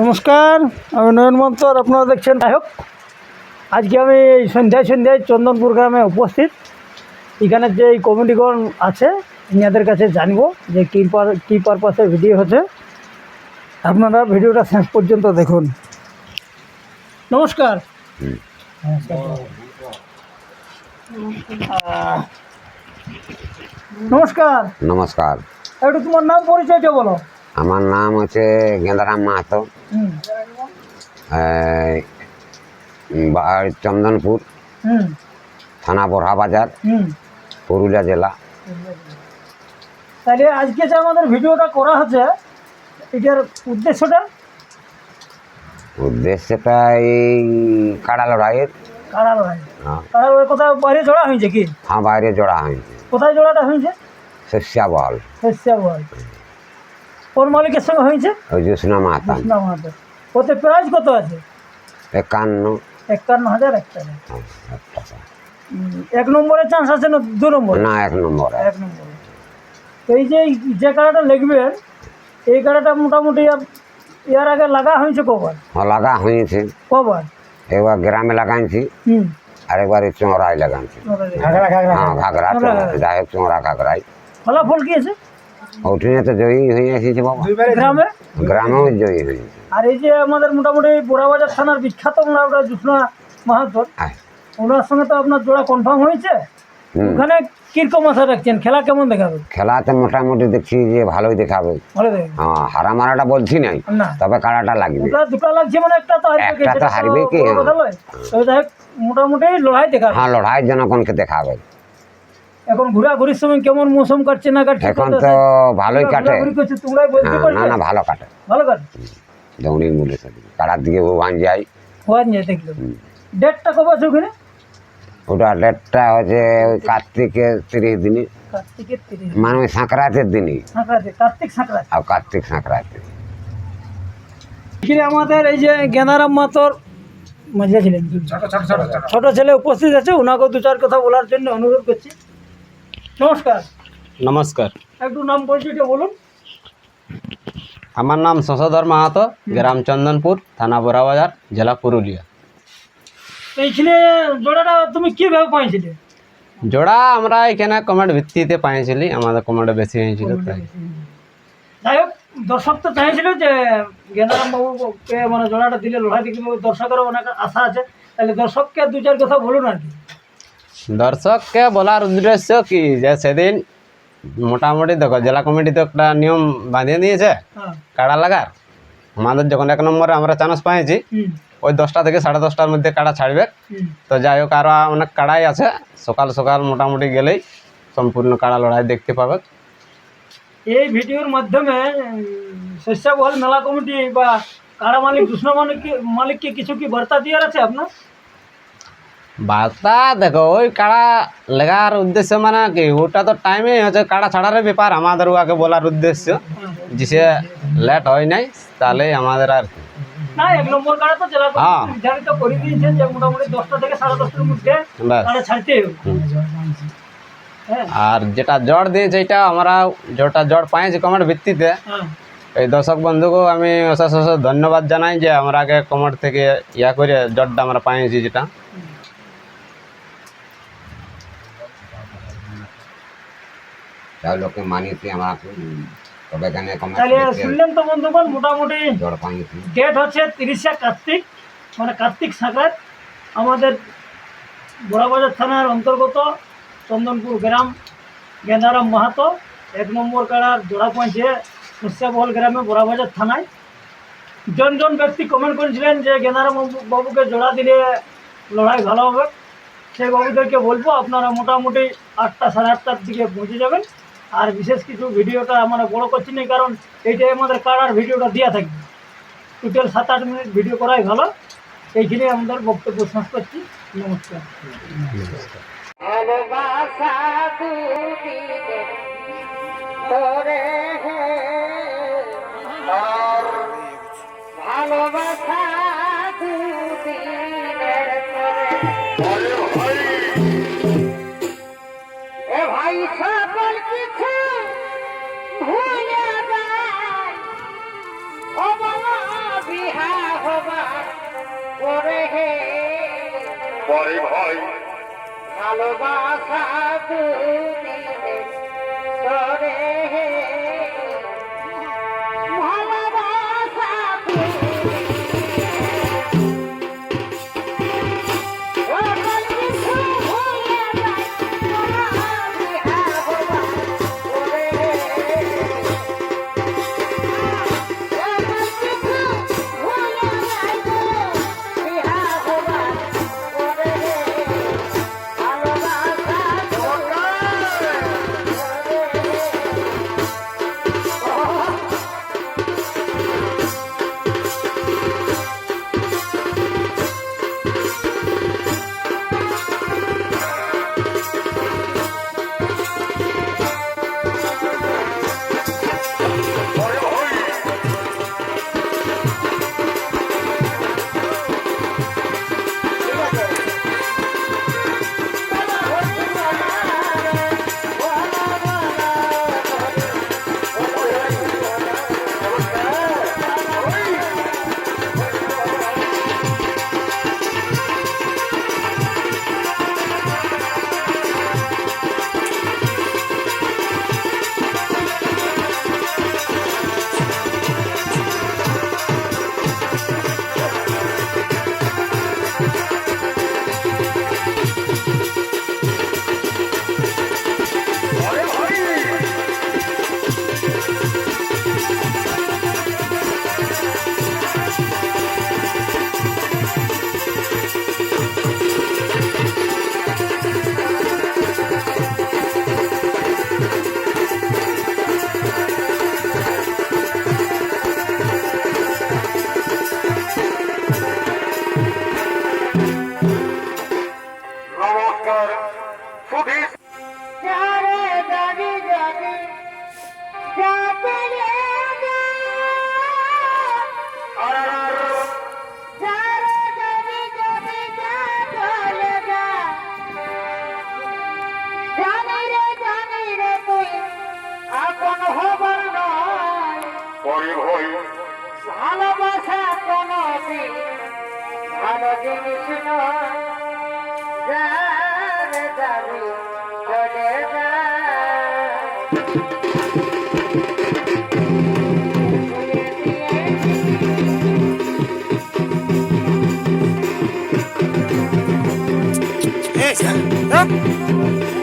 নমস্কার আমি নয়ন মন্তর আপনারা দেখছেন যাই হোক আজকে আমি এই সন্ধ্যায় সন্ধ্যায় চন্দনপুর গ্রামে উপস্থিত। এখানে যে এই কমিটিগণ আছে ইনাদের কাছে জানব যে কী পার কী পারপাসে ভিডিও হচ্ছে। আপনারা ভিডিওটা শেষ পর্যন্ত দেখুন। নমস্কার। নমস্কার। নমস্কার। একটু তোমার নাম পরিচয়টা বলো। আমার নাম হচ্ছে গেন্দারাম মাহাতো। বাড়ি চন্দনপুর। থানা বড়হা বাজার। পুরুলিয়া জেলা। তাহলে আজকে যে আমাদের ভিডিওটা করা হচ্ছে এটার উদ্দেশ্যটা? উদ্দেশ্যটা এই কাড়া লড়াইয়ের। কারা লড়াই। হ্যাঁ, কারা লড়াই কোথায় বাইরে জোড়া হয়েছে কি? হ্যাঁ বাইরে জোড়া হয়েছে। কোথায় জোড়াটা হয়েছে? শস্যা বল। হেসিয়া বল। কোন মালিকের সঙ্গে হয়েছে? ওই জ্যোৎস্না মাহাতান কৃষ্ণা মাহাতো। ওতে প্রাইজ কত আছে? একান্ন। একান্ন হাজার এক টাকা। হ্যাঁ, এক টাকা। উম, এক নম্বরে চান্স আছে না দু নম্বরে? না এক নম্বর। এক নম্বরে। তো এই যে যে কাড়াটা লিখবেন এই কাড়াটা মোটামুটি আপ- ইয়ার আগে লাগা হয়েছে কবার? হ্যাঁ, লাগা হয়েছে। কবার? একবার গ্রামে লাগাইছি হুম। আর একবার এই চোঁড়ায় লাগাইছি। হ্যাঁ ঘাগরা যাই হোক চোঁড়া ঘাগরাই ফলাফল কি আছে? ওঠিনে তো জয়ী হয়ে এসেছে বাবা। গ্রামে? গ্রামেও জয়ী হয়েছে। আর এই যে আমাদের মোটামুটি বোরাবাজার থানার বিখ্যাত ওনারা জুসনা মাহাতর হ্যাঁ। ওনার সঙ্গে তো আপনার জোড়া কনফার্ম হয়েছে। ওখানে কীরকম আশা রাখছেন? খেলা কেমন দেখাবে? খেলাতে মোটামুটি দেখছি যে ভালোই দেখাবে। হ্যাঁ হারা মারাটা বলছি নাই না। তবে কাড়াটা লাগবে। ওটা দুটো লাগছে মানে একটা তো হারবে একটা তো হারবে কি, হোক, মোটামুটি লড়াই দেখাবে। হ্যাঁ লড়াই জনগণকে দেখাবে। এখন ঘোরাঘুরির সময় কেমন মৌসুম কাটছে না কাটছে এখন তো ভালোই কাটে। হ্যাঁ না না ভালো কাটে। ভালো কাটে? দৌড়ির মূল্য কাড়ার দিকে ওভান যাই হওয়া যায় দেখল ডেটটা কবে আছে ওখানে? ওটা ডেটটা হচ্ছে ওই কার্তিকের তিরিশ দিনই মানে ওই সাঁকরাতের দিনই কার্তিক সাঁকড়াতে আর কার্তিক সাঁকরাতে। আমাদের এই যে গেঁদারাম মাতর মজা ছিলেন। ছোট ছেলে উপস্থিত আছে ওনাকে দু চার কথা বলার জন্য অনুরোধ করছি। নমস্কার। নমস্কার। একটু নাম পরিচয়টা বলুন। আমার নাম শশধর মাহাতো গ্রাম চন্দনপুর থানা বোরাবাজার জেলা পুরুলিয়া। এইখানে জোড়াটা তুমি কীভাবে পাইছিলে? জোড়া আমরা এখানে কমেন্ট ভিত্তিতে পাইছিলি আমাদের কমেন্ট বেশি হয়েছিল তাই। যাই হোক দর্শক তো চাইছিল যে গেঁদারাম বাবুকে মানে জোড়াটা দিলে লড়াই দিকে দর্শকেরও অনেক আশা আছে। তাহলে দর্শককে দু চার কথা বলুন আর কি। দর্শককে বলার উদ্দেশ্য কি? যে সেদিন মোটামুটি দেখো জেলা কমিটি তো একটা নিয়ম বাঁধিয়ে দিয়েছে হ্যাঁ। কাড়া লাগার। আমাদের যখন এক নম্বরে আমরা চান্স পাইছি হুম। ওই দশটা থেকে সাড়ে দশটার মধ্যে কাড়া ছাড়বে। হুম। তো যাই হোক আরও অনেক কাড়াই আছে। সকাল সকাল মোটামুটি গেলেই সম্পূর্ণ কাড়া লড়াই দেখতে পাবে। এই ভিডিওর মাধ্যমে শস্যাবহল মেলা কমিটি বা কারা মালিক কৃষ্ণ মালিককে মালিককে কিছু কি বার্তা দেওয়ার আছে আপনার? বার্তা দেখো ওই কাড়া লেগার উদ্দেশ্য মানে কি ওটা তো টাইমে হচ্ছে কাড়া ছাড়ার ব্যাপার আমাদের ওকে বলার উদ্দেশ্য যে সে লেট হয় নাই তাহলে আমাদের আর কি না এক নম্বর কারা তো জেলা হ্যাঁ। কমিটি নির্ধারিত করে দিয়েছে যে মোটামুটি দশটা থেকে সাড়ে দশটার মধ্যে ব্যাস কারা ছাড়তে হবে হ্যাঁ আর যেটা জ্বর দিয়েছে এটা আমরা যেটা জ্বর পাইছি কমেন্ট ভিত্তিতে হ্যাঁ এই দর্শক বন্ধুকেও আমি অশেষ অশেষ ধন্যবাদ জানাই যে আমরাকে কমেন্ট থেকে ইয়া করে জ্বরটা আমরা পাইছি যেটা যাই লোকে মানিয়েছি আমরা তবে এখানে তাহলে শুনলেন তো বন্ধুগণ মোটামুটি পাইছি ডেট হচ্ছে তিরিশে কার্তিক মানে কার্তিক সাঁকরাত আমাদের বড়াবাজার থানার অন্তর্গত চন্দনপুর গ্রাম গেঁদারাম মাহাতো এক নম্বর কাড়ার জোড়া পৌঁছে শস্যাবহল গ্রামে বড়াবাজার থানায়। জন জন ব্যক্তি কমেন্ট করেছিলেন যে গেঁদারাম বাবু- বাবুকে জোড়া দিলে লড়াই ভালো হবে। সেই বাবুদেরকে বলব আপনারা মোটামুটি আটটা সাড়ে আটটার দিকে পৌঁছে যাবেন। আর বিশেষ কিছু ভিডিওটা আমরা বড় করছি না, কারণ এইটাই আমাদের কাড়ার ভিডিওটা দেওয়া থাকবে টোটাল সাত আট মিনিট ভিডিও করাই ভালো। এইখানে আমাদের বক্তব্য শেষ করছি। নমস্কার। ভালোবাসা করে ভয়। ভালোবাসা তুমি লাগে মিশন জানে দাবি করে যা Yeah.